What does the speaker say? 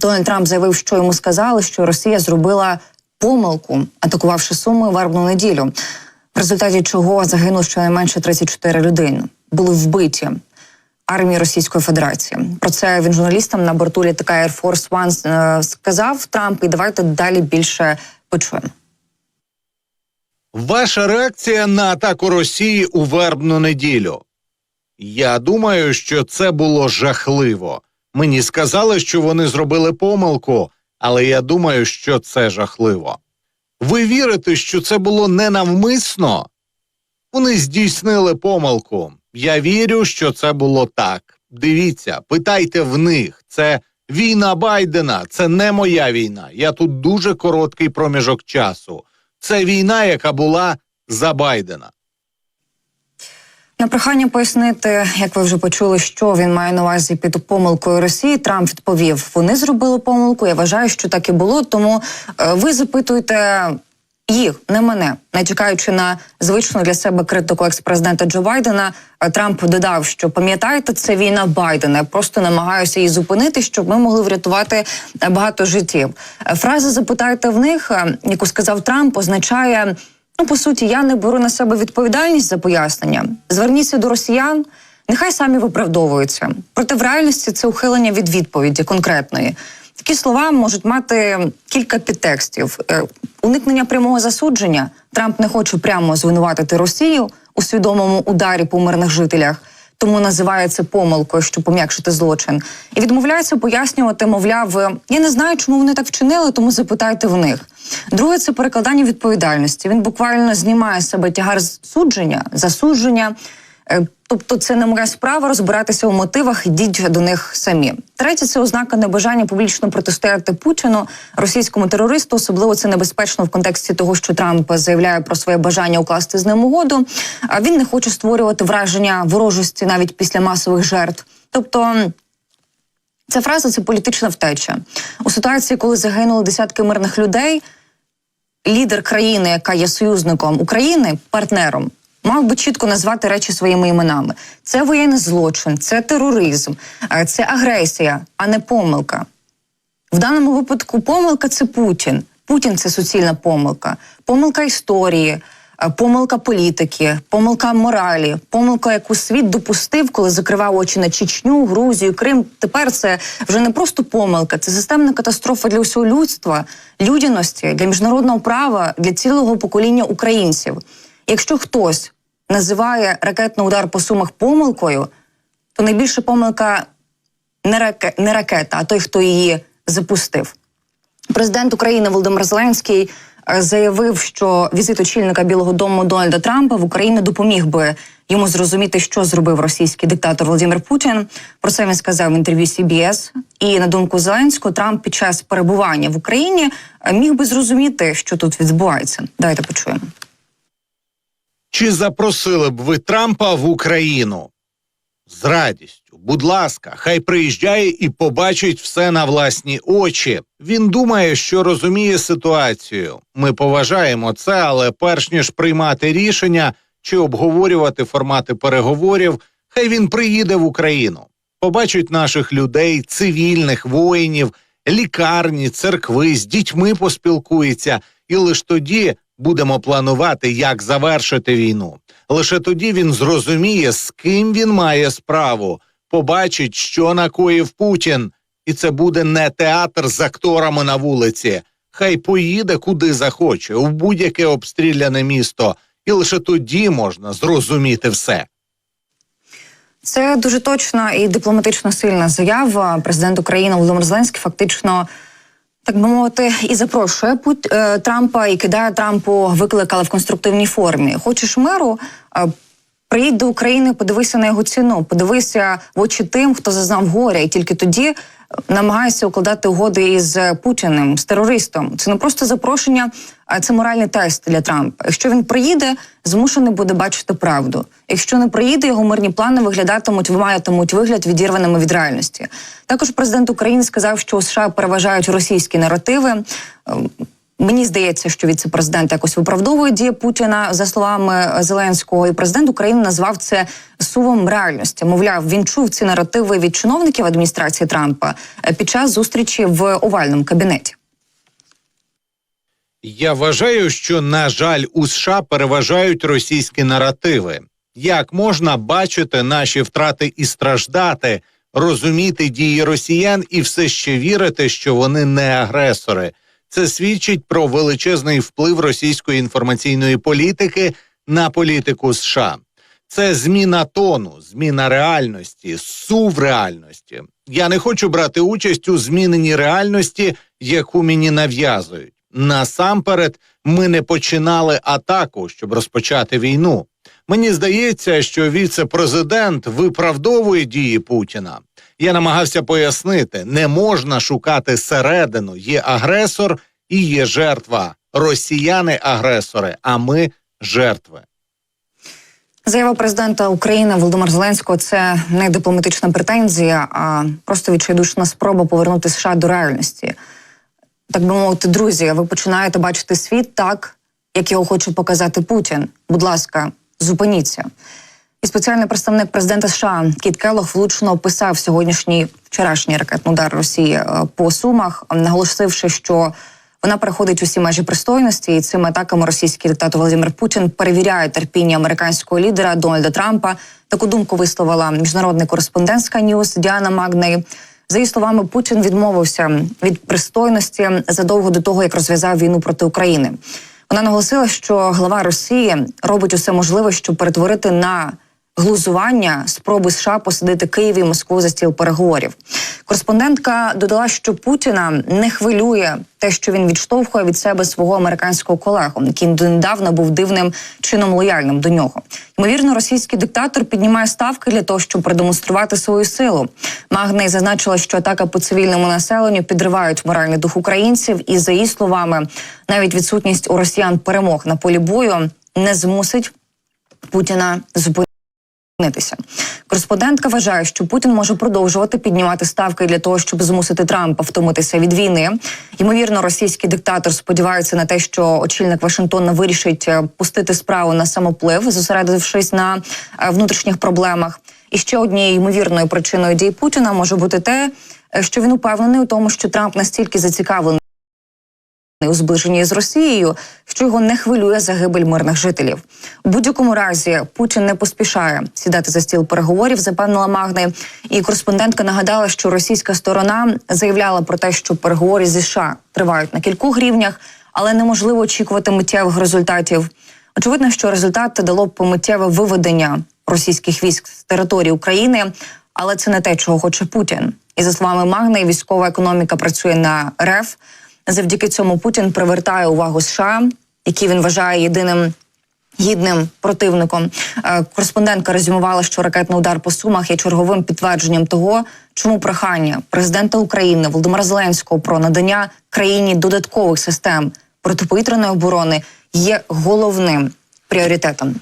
Дональд Трамп заявив, що йому сказали, що Росія зробила помилку, атакувавши Суми вербну неділю, в результаті чого загинуло щонайменше 34 людини. Були вбиті армії Російської Федерації. Про це він журналістам на борту літака Air Force One е, сказав Трамп. І давайте далі більше почуємо. Ваша реакція на атаку Росії у вербну неділю. Я думаю, що це було жахливо. Мені сказали, що вони зробили помилку, але я думаю, що це жахливо. Ви вірите, що це було ненавмисно? Вони здійснили помилку. Я вірю, що це було так. Дивіться, питайте в них. Це війна Байдена, це не моя війна. Я тут дуже короткий проміжок часу. Це війна, яка була за Байдена. На прохання пояснити, як ви вже почули, що він має на увазі під помилкою Росії. Трамп відповів: вони зробили помилку. Я вважаю, що так і було. Тому е, ви запитуєте їх, не мене, не чекаючи на звичну для себе критику екс-президента Джо Байдена. е, Трамп додав, що пам'ятаєте, це війна Байдена. Я просто намагаюся її зупинити, щоб ми могли врятувати багато життів. Е, Фраза запитайте в них, яку сказав Трамп, означає. Ну, по суті, я не беру на себе відповідальність за пояснення. Зверніться до росіян, нехай самі виправдовуються. Проте в реальності це ухилення від відповіді конкретної. Такі слова можуть мати кілька підтекстів: Е, уникнення прямого засудження. Трамп не хоче прямо звинуватити Росію у свідомому ударі по мирних жителях. Тому називає це помилкою, щоб пом'якшити злочин, і відмовляється пояснювати, мовляв, «Е, я не знаю, чому вони так вчинили, тому запитайте в них. Друге це перекладання відповідальності. Він буквально знімає з себе тягар судження, засудження. Е, Тобто, це не моя справа розбиратися у мотивах, ідіть до них самі. Третє це ознака небажання публічно протистояти Путіну, російському терористу. Особливо це небезпечно в контексті того, що Трамп заявляє про своє бажання укласти з ним угоду. А він не хоче створювати враження ворожості навіть після масових жертв. Тобто. Ця фраза це політична втеча у ситуації, коли загинули десятки мирних людей. Лідер країни, яка є союзником України, партнером, мав би чітко назвати речі своїми іменами. Це воєнний злочин, це тероризм, е, це агресія, а не помилка. В даному випадку помилка це Путін. Путін це суцільна помилка, помилка історії, е, помилка політики, помилка моралі, помилка, яку світ допустив, коли закривав очі на Чечню, Грузію, Крим. Тепер це вже не просто помилка, це системна катастрофа для усього людства, людяності, для міжнародного права, для цілого покоління українців. Якщо хтось називає ракетний удар по сумах помилкою, то найбільша помилка не, раке, не ракета, а той, хто її запустив. Президент України Володимир Зеленський е, заявив, що візит очільника Білого Дому Дональда Трампа в Україну допоміг би йому зрозуміти, що зробив російський диктатор Володимир Путін. Про це він сказав в інтерв'ю CBS. І на думку Зеленського, Трамп під час перебування в Україні е, міг би зрозуміти, що тут відбувається. Давайте почуємо. Чи запросили б ви Трампа в Україну? З радістю, будь ласка, хай приїжджає і побачить все на власні очі. Він думає, що розуміє ситуацію. Ми поважаємо це, але перш ніж приймати рішення чи обговорювати формати переговорів, хай він приїде в Україну, побачить наших людей, цивільних воїнів, лікарні, церкви, з дітьми поспілкується, і лише тоді будемо планувати, як завершити війну. Лише тоді він зрозуміє, з ким він має справу, побачить, що накоїв Путін, і це буде не театр з акторами на вулиці. Хай поїде куди захоче, у будь-яке обстріляне місто, і лише тоді можна зрозуміти все. Це дуже точна і дипломатично сильна заява. Президент України Володимир Зеленський фактично. Так би мовити, і запрошує Пут е, Трампа і кидає Трампу виклик, але в конструктивній формі. Хочеш миру? Е, приїдь до України, подивися на його ціну, подивися в очі тим, хто зазнав горя, і тільки тоді е, намагайся укладати угоди із Путіним, з терористом. Це не просто запрошення, а це моральний тест для Трампа. Якщо він приїде, змушений буде бачити правду. Якщо не приїде, його мирні плани виглядатимуть, матимуть вигляд відірваними від реальності. Також президент України сказав, що у США переважають російські наративи. Мені здається, що віце-президент якось виправдовує дії Путіна за словами Зеленського, і президент України назвав це сувом реальності. Мовляв, він чув ці наративи від чиновників адміністрації Трампа е, під час зустрічі в овальному кабінеті. Я вважаю, що на жаль у США переважають російські наративи. Як можна бачити наші втрати і страждати, розуміти дії росіян і все ще вірити, що вони не агресори? Це свідчить про величезний вплив російської інформаційної політики на політику США. Це зміна тону, зміна реальності, сув реальності. Я не хочу брати участь у зміненій реальності, яку мені нав'язують. Насамперед, ми не починали атаку, щоб розпочати війну. Мені здається, що віце-президент виправдовує дії Путіна. Я намагався пояснити: не можна шукати середину. Є агресор і є жертва. Росіяни агресори, а ми жертви. Заява президента України Володимира Зеленського це не дипломатична претензія, а просто відчайдушна спроба повернути США до реальності. Так би мовити, друзі, ви починаєте бачити світ так, як його хоче показати Путін. Будь ласка, зупиніться. І спеціальний представник президента США Кіт Келлог влучно описав сьогоднішній вчорашній ракетний удар Росії е, по Сумах, наголосивши, що вона переходить усі межі пристойності, і цими атаками російський диктатор Володимир Путін перевіряє терпіння американського лідера Дональда Трампа. Таку думку висловила міжнародний кореспондент News Діана Магней. За її словами, Путін відмовився від пристойності задовго до того, як розв'язав війну проти України. Вона наголосила, що глава Росії робить усе можливе, щоб перетворити на глузування спроби США посадити Київ і Москву за стіл переговорів. Кореспондентка додала, що Путіна не хвилює те, що він відштовхує від себе свого американського колегу, який недавно був дивним чином лояльним до нього. Ймовірно, російський диктатор піднімає ставки для того, щоб продемонструвати свою силу. Магней зазначила, що атака по цивільному населенню підривають моральний дух українців, і за її словами, навіть відсутність у росіян перемог на полі бою не змусить Путіна зупинити. Зупинитися. Кореспондентка вважає, що Путін може продовжувати піднімати ставки для того, щоб змусити Трампа втомитися від війни. Ймовірно, російський диктатор сподівається на те, що очільник Вашингтона вирішить е, пустити справу на самоплив, зосередившись на е, внутрішніх проблемах. І ще однією ймовірною причиною дій Путіна може бути те, е, що він упевнений у тому, що Трамп настільки зацікавлений у зближенні з Росією, що його не хвилює загибель мирних жителів. У будь-якому разі Путін не поспішає сідати за стіл переговорів, запевнила Магни. І кореспондентка нагадала, що російська сторона заявляла про те, що переговори зі США тривають на кількох рівнях, але неможливо очікувати миттєвих результатів. Очевидно, що результат дало б миттєве виведення російських військ з території України, але це не те, чого хоче Путін. І за словами Магни, військова економіка працює на РФ. Завдяки цьому Путін привертає увагу США, які він вважає єдиним гідним противником. Е, Кореспондентка резюмувала, що ракетний удар по сумах є черговим підтвердженням того, чому прохання президента України Володимира Зеленського про надання країні додаткових систем протиповітряної оборони є головним пріоритетом.